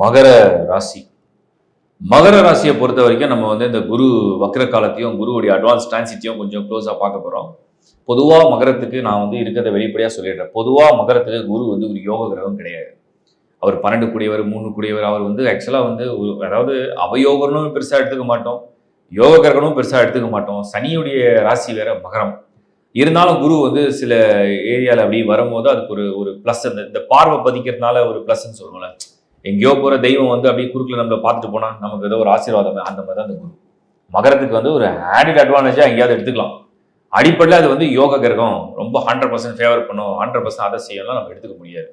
மகர ராசி. மகர ராசியை பொறுத்த வரைக்கும் நம்ம வந்து இந்த குரு வக்ர காலத்தையும் குருவுடைய அட்வான்ஸ் டிரான்சிட்டையும் கொஞ்சம் க்ளோஸாக பார்க்க போகிறோம் பொதுவாக மகரத்துக்கு நான் வந்து இருக்கிறத வெளிப்படையாக சொல்லிடுறேன். பொதுவாக மகரத்துக்கு குரு வந்து ஒரு யோக கிரகம் கிடையாது. அவர் பன்னெண்டு கூடியவர் மூணு கூடியவர் அவர் வந்து ஆக்சுவலாக வந்து அதாவது அவயோகனும் பெருசாக எடுத்துக்க மாட்டோம். யோக கிரகனும் பெருசாக எடுத்துக்க மாட்டோம். சனியுடைய ராசி வேற மகரம். இருந்தாலும் குரு வந்து சில ஏரியாவில் அப்படி வரும்போது அதுக்கு ஒரு ஒரு ப்ளஸ் அந்த இந்த பார்வை பதிக்கிறதுனால ஒரு ப்ளஸ்ன்னு சொல்லுவோம்ல. எங்கேயோ போகிற தெய்வம் வந்து அப்படியே குறுக்கில் நம்மளை பார்த்துட்டு போனால் நமக்கு ஏதோ ஒரு ஆசீர்வாதம் அந்த மாதிரி தான் அந்த குரு. மகரத்துக்கு வந்து ஒரு ஆடிட் அட்வான்டேஜாக எங்கேயாவது எடுத்துக்கலாம். அடிப்படையில் அது வந்து யோக கிரகம். ரொம்ப ஹண்ட்ரட் பர்சன்ட் ஃபேவர் பண்ணும். ஹண்ட்ரட் பர்சன்ட் அதை செய்யலாம் நம்ம எடுத்துக்க முடியாது.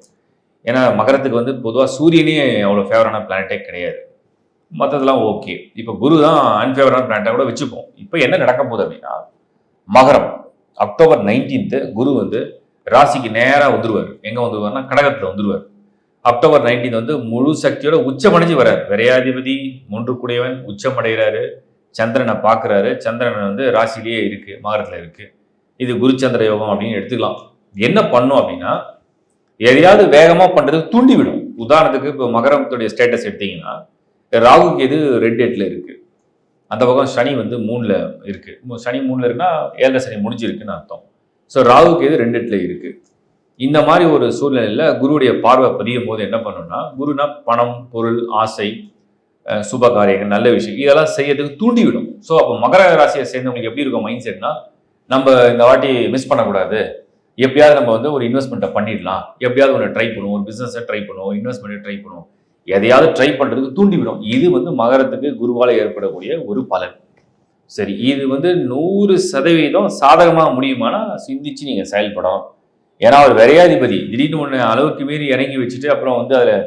ஏன்னா மகரத்துக்கு வந்து பொதுவாக சூரியனே அவ்வளோ ஃபேவரான பிளானட்டே கிடையாது. மற்றதெல்லாம் ஓகே இப்போ குரு தான் அன்ஃபேவரான பிளானட்டை கூட வச்சுப்போம். இப்போ என்ன நடக்க போகுது அப்படின்னா மகரம் அக்டோபர் நைன்டீன்த்து குரு வந்து ராசிக்கு நேராக வந்துருவார். எங்கே வந்துருவார்னா கடகத்தில் வந்துருவார். அக்டோபர் நைன்டீன் வந்து முழு சக்தியோட உச்சமடைஞ்சு வர்றார். விரையாதிபதி மூன்று கூடியவன் உச்சமடைகிறாரு. சந்திரனை பார்க்குறாரு. சந்திரன் வந்து ராசிலேயே இருக்கு மகரத்தில் இருக்கு. இது குருச்சந்திர யோகம் அப்படின்னு எடுத்துக்கலாம். என்ன பண்ணும் அப்படின்னா எதையாவது வேகமாக பண்ணுறதுக்கு தூண்டி விடும் உதாரணத்துக்கு இப்போ மகரத்துடைய ஸ்டேட்டஸ் எடுத்தீங்கன்னா ராகுக்கு எது ரெட் எட்டில் இருக்கு. அந்த பக்கம் சனி வந்து மூணில் இருக்குது சனி மூணில் இருக்குன்னா ஏழரை சனி முடிஞ்சிருக்குன்னு அர்த்தம். ஸோ ராகுக்கு எது ரெண்டு எட்டில் இருக்குது இந்த மாதிரி ஒரு சூழ்நிலையில் குருவுடைய பார்வை பதியும் போது என்ன பண்ணணும்னா குருனா பணம் பொருள் ஆசை சுப காரியங்கள் நல்ல விஷயம் இதெல்லாம் செய்யறதுக்கு தூண்டிவிடும். ஸோ அப்போ மகர ராசியை சேர்ந்தவங்களுக்கு எப்படி இருக்கும் மைண்ட் செட்னா நம்ம இந்த வாட்டி மிஸ் பண்ணக்கூடாது. எப்படியாவது நம்ம வந்து ஒரு இன்வெஸ்ட்மெண்ட்டை பண்ணிடலாம். எப்படியாவது ஒன்று ட்ரை பண்ணுவோம் ஒரு பிஸ்னஸை ட்ரை பண்ணுவோம் இன்வெஸ்ட்மெண்ட்டை ட்ரை பண்ணுவோம். எதையாவது ட்ரை பண்ணுறதுக்கு தூண்டிவிடும். இது வந்து மகரத்துக்கு குருவால் ஏற்படக்கூடிய ஒரு பலன். சரி இது வந்து நூறு சதவீதம் சாதகமாக முடியுமானா சிந்திச்சு நீங்கள் செயல்படணும் ஏன்னா அவர் விரையாதிபதி. திடீர்னு ஒன்று அளவுக்கு மீறி இறங்கி வச்சுட்டு அப்புறம் வந்து அதில்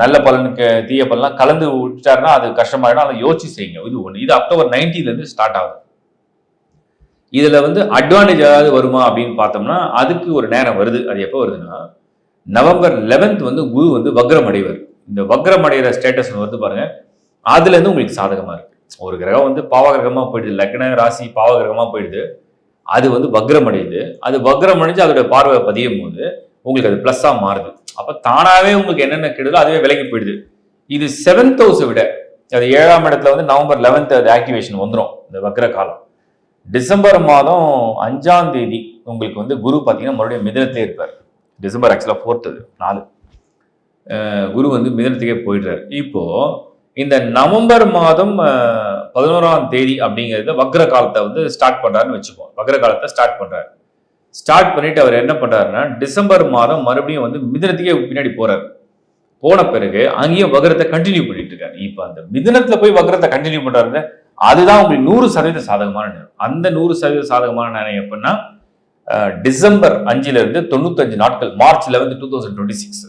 நல்ல பலனுக்கு தீய பலன்லாம் கலந்து விட்டுட்டாருன்னா அது கஷ்டமாயிடும் அதை யோசிச்சு செய்யுங்க. இது ஒன்று இது அக்டோபர் நைன்டீன்லேருந்து ஸ்டார்ட் ஆகுது. இதில் வந்து அட்வான்டேஜ் ஏதாவது வருமா அப்படின்னு பார்த்தோம்னா அதுக்கு ஒரு நேரம் வருது. அது எப்போ வருதுன்னா நவம்பர் 11th வந்து குரு வந்து வக்ரம் அடைவர் இந்த வக்ரம் அடைகிற ஸ்டேட்டஸ் வந்து பாருங்கள் அதுலேருந்து உங்களுக்கு சாதகமாக இருக்குது ஒரு கிரகம் வந்து பாவகிரகமாக போயிடுது. லக்ன ராசி பாவகிரகமாக போயிடுது. அது வந்து வக்ரம் அடையுது அது வக்ரம் அடைஞ்சு அதோட பார்வை பதியும் போது உங்களுக்கு அது ப்ளஸ்ஸாக மாறுது. அப்போ தானாகவே உங்களுக்கு என்னென்ன கெடுதோ அதுவே விலகி போயிடுது. இது செவன்த் ஹவுஸை விட அது ஏழாம் இடத்துல வந்து நவம்பர் 11th அது ஆக்டிவேஷன் வந்துடும் இந்த வக்ர காலம். டிசம்பர் மாதம் அஞ்சாம் தேதி உங்களுக்கு வந்து குரு பார்த்தீங்கன்னா மறுபடியும் மிதனத்திலே இருப்பார். டிசம்பர் ஆக்சுவலாக ஃபோர்த்து நாலு. குரு வந்து மிதனத்துக்கே போயிடுறாரு. இப்போது இந்த நவம்பர் மாதம் பதினோராம் தேதி அப்படிங்கிறத வக்ர காலத்தை வந்து ஸ்டார்ட் பண்ணுறாருன்னு வச்சுப்போம் வக்ர காலத்தை ஸ்டார்ட் பண்ணுறாரு ஸ்டார்ட் பண்ணிட்டு அவர் என்ன பண்ணுறாருன்னா டிசம்பர் மாதம் மறுபடியும் வந்து மிதனத்துக்கே பின்னாடி போகிறார் போன பிறகு அங்கேயும் வக்ரத்தை கண்டினியூ பண்ணிட்டு இருக்காரு. இப்போ அந்த மிதனத்தில் போய் வக்ரத்தை கண்டினியூ பண்றாருல அதுதான் உங்களுக்கு நூறு சதவீத சாதகமான நேரம் அந்த நூறு சதவீத சாதகமான நேரம் எப்படின்னா டிசம்பர் அஞ்சுல இருந்து தொண்ணூத்தஞ்சு நாட்கள் March eleventh two thousand twenty six